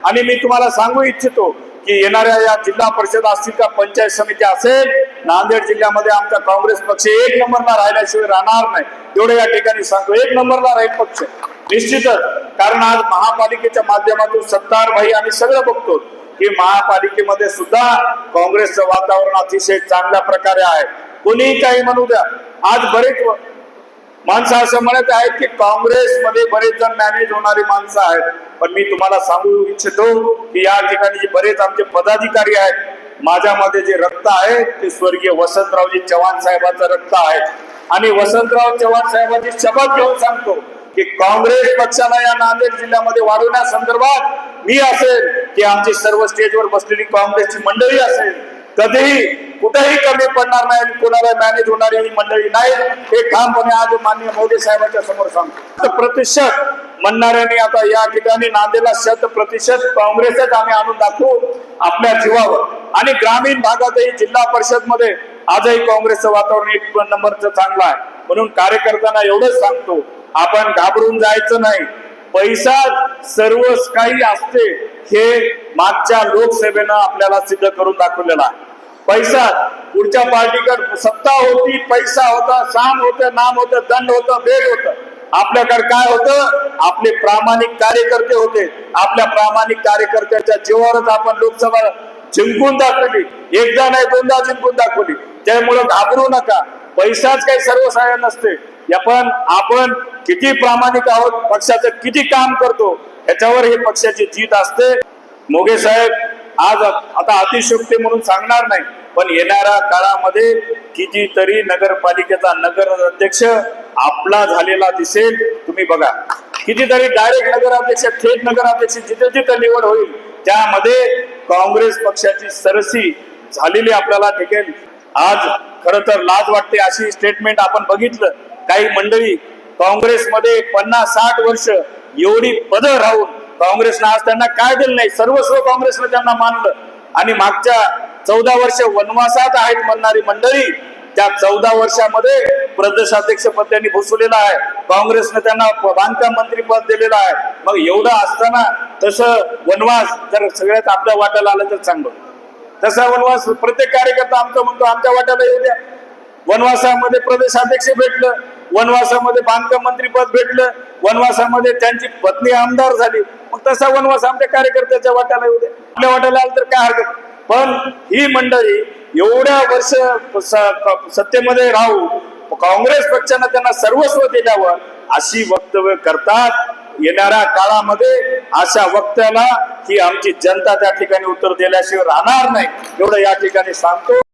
आणि मी तुम्हाला सांगू इच्छितो की येणाऱ्या या जिल्हा परिषद असतील का पंचायत समिती असेल नांदेड जिल्ह्यामध्ये आमचा काँग्रेस पक्ष एक नंबरला राहिल्याशिवाय राहणार नाही. एवढं या ठिकाणी सांगतो. एक नंबरला राहील पक्ष. निश्चितच कारण आज महापालिकेच्या माध्यमातून सत्तार भाई आम्ही सगळं बघतो की महापालिकेमध्ये सुद्धा काँग्रेसचं वातावरण अतिशय चांगल्या प्रकारे आहे. कोणीही काही म्हणू द्या. आज बरेच माणसं असं म्हणत आहेत की काँग्रेसमध्ये बरेच जण मॅनेज होणारी माणसं आहेत. पण मी तुम्हाला सांगू इच्छितो की या ठिकाणी जे बरेच आमचे पदाधिकारी आहेत माझ्यामध्ये जे रक्त आहे ते स्वर्गीय वसंतरावजी चव्हाण साहेबांचं रक्त आहे. आणि वसंतराव चव्हाण साहेबांची शपथ घेऊन सांगतो की काँग्रेस पक्षाला या नांदेड जिल्ह्यामध्ये वाढवण्यासंदर्भात मी असेल की आमची सर्व स्टेजवर बसलेली काँग्रेसची मंडळी असेल कधीही कुठेही कमी पडणार नाही आणि कोणाला मॅनेज होणारी ही मंडळी नाही. हे ठामपणे आज माननीय मोदी साहेबांच्या समोर सांगतो. प्रतिशत म्हणणाऱ्यांनी आता या ठिकाणी नांदेला शत प्रतिशत काँग्रेसच आम्ही आणून दाखवू आपल्या जीवावर. आणि ग्रामीण भागातही जिल्हा परिषदमध्ये आजही काँग्रेसचं वातावरण एक नंबरचं चांगलं आहे. म्हणून कार्यकर्त्यांना एवढंच सांगतो आपण घाबरून जायचं नाही. पैसा सर्व काही असते हे मागच्या लोकसभेनं आपल्याला सिद्ध करून दाखवलेलं आहे. पैसा पुढच्या पार्टीकडे सत्ता होती पैसा होता शाम होतं नाम होतं दंड होतं बेड होतं. आपल्याकडे काय होतं? आपले प्रामाणिक कार्यकर्ते होते. आपल्या प्रामाणिक कार्यकर्त्याच्या जीवावरच आपण लोकसभा जिंकून दाखवली. एकदा नाही दोनदा जिंकून दाखवली. त्यामुळे घाबरू नका. पैसाच काही सर्वसाधाय नसते. या पण आपण किती प्रामाणिक आहोत पक्षाचं किती काम करतो याच्यावर हे पक्षाची जीत असते. मोगे साहेब आज आता अतिशयोक्ती म्हणून सांगणार नाही पण येणाऱ्या काळामध्ये कितीतरी नगरपालिकेचा नगर अध्यक्ष आपला झालेला दिसेल तुम्ही बघा. कितीतरी डायरेक्ट नगराध्यक्ष थेट नगराध्यक्ष जिथे जिथे निवड होईल त्यामध्ये काँग्रेस पक्षाची सरसी झालेली आपल्याला दिसेल आज खर तर लाज वाटते अशी स्टेटमेंट आपण बघितलं. काही मंडळी काँग्रेसमध्ये पन्नास साठ वर्ष एवढी पद राहून काँग्रेसनं आज त्यांना काय दिलं नाही? सर्वस्व काँग्रेसनं त्यांना मानलं. आणि मागच्या चौदा वर्ष वनवासात आहेत म्हणणारी मंडळी त्या चौदा वर्षामध्ये प्रदेशाध्यक्ष पद त्यांनी भुसवलेलं आहे. काँग्रेसनं त्यांना बांधकाम मंत्री पद दिलेलं आहे. मग एवढं असताना तसं वनवास जर सगळ्यात आपल्या वाट्याला आलं तर चांगलं. तसा वनवास प्रत्येक कार्यकर्ता आमचा म्हणतो आमच्या वाट्याला येऊ द्या. वनवासामध्ये प्रदेशाध्यक्ष भेटलं. वनवासामध्ये बांधकाम मंत्री पद भेटलं वनवासामध्ये त्यांची पत्नी आमदार झाली. मग तसा वनवास आमच्या कार्यकर्त्याच्या वाट्याला येऊ दे. आपल्या वाट्याला आलं तर काय हरकत? पण ही मंडळी एवढ्या वर्ष स- सत्तेमध्ये राहू काँग्रेस पक्षानं त्यांना सर्वस्व दिल्यावर अशी वक्तव्य करतात येणाऱ्या काळामध्ये. अशा वक्त्याला ही आमची जनता त्या ठिकाणी उत्तर दिल्याशिवाय राहणार नाही. एवढं या ठिकाणी सांगतो.